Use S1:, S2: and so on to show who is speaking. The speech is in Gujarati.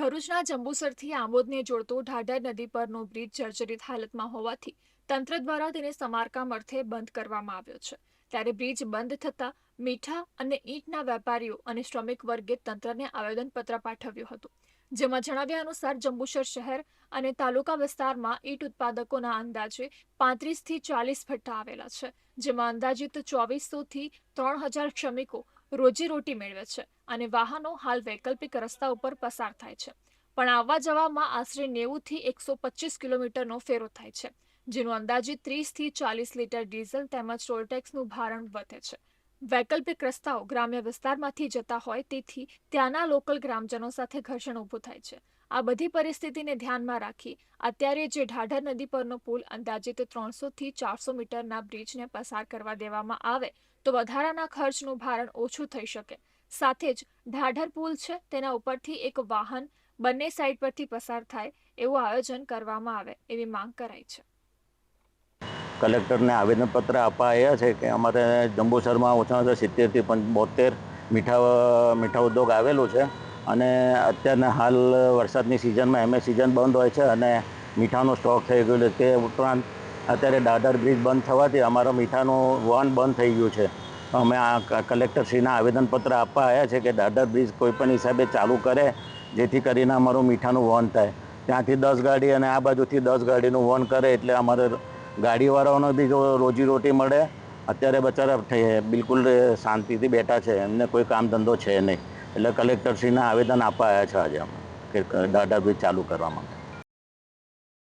S1: ભરૂચના જંબુસરથી આમોદને જોડતો ઢાઢર નદી પરનો બ્રિજ જર્જરિત હાલતમાં હોવાથી તંત્ર દ્વારા તેને સમારકામ અર્થે બંધ કરવામાં આવ્યો છે. ત્યારે બ્રિજ બંધ થતાં મીઠા અને ઈંટના વેપારીઓ અને શ્રમિક વર્ગે તંત્રને આવેદનપત્ર પાઠવ્યું હતું. જેમાં જણાવ્યા અનુસાર જંબુસર શહેર અને તાલુકા વિસ્તારમાં ઈંટ ઉત્પાદકોના અંદાજે પાંત્રીસથી ચાલીસ ભઠ્ઠા આવેલા છે, જેમાં અંદાજિત ચોવીસો થી ત્રણ હજાર શ્રમિકો રોજીરોટી મેળવે છે અને વાહનો હાલ વૈકલ્પિક રસ્તા ઉપર પસાર થાય છે. પણ આવવા જવામાં આશરે નેવુંથી એકસો પચીસ કિલોમીટરનો ફેરો થાય છે, જેનું અંદાજે ત્રીસથી ચાલીસ લીટર ડીઝલ તેમજ ટોલટેક્સનું ભારણ વધે છે. વૈકલ્પિક રસ્તાઓ ગ્રામ્ય વિસ્તારમાંથી જતા હોય તેથી ત્યાંના લોકલ ગ્રામજનો સાથે ઘર્ષણ ઊભું થાય છે. આ બધી પરિસ્થિતિને ધ્યાનમાં રાખી અત્યારે જે ઢાઢર નદી પરનો પુલ અંદાજિત ત્રણસોથી ચારસો મીટરના બ્રિજને પસાર કરવા દેવામાં આવે તો વધારાના ખર્ચનું ભારણ ઓછું થઈ શકે. સાથે જ ઢાઢર પુલ છે તેના ઉપરથી એક વાહન બંને સાઈડ પરથી પસાર થાય એવું આયોજન કરવામાં આવે એવી માંગ કરાઈ છે.
S2: કલેક્ટરને આવેદનપત્ર આવ્યા છે કે અમારે જંબુસરમાં ઓછામાં ઓછા સિત્તેરથી બોતેર મીઠા મીઠા ઉદ્યોગ આવેલું છે. અને અત્યારના હાલ વરસાદની સિઝનમાં એમએ સિઝન બંધ હોય છે અને મીઠાનો સ્ટોક થઈ ગયો છે. તે ઉપરાંત અત્યારે દાદર બ્રિજ બંધ થવાથી અમારો મીઠાનું વહન બંધ થઈ ગયું છે. અમે આ કલેક્ટરશ્રીના આવેદનપત્ર આપવા આવ્યા છે કે દાદર બ્રિજ કોઈપણ હિસાબે ચાલુ કરે, જેથી કરીને અમારું મીઠાનું વહન થાય. ત્યાંથી દસ ગાડી અને આ બાજુથી દસ ગાડીનું વહન કરે એટલે અમારે ગાડીવાળાઓને બી જો રોજીરોટી મળે, અત્યારે બચારા બિલકુલ શાંતિથી બેઠા છે. એમને કોઈ કામ ધંધો છે નહીં. એટલે કલેક્ટરશ્રીને આવેદન આપવા આવ્યા છે આજે અમે. કે દાદર બ્રિજ ચાલુ કરવા માટે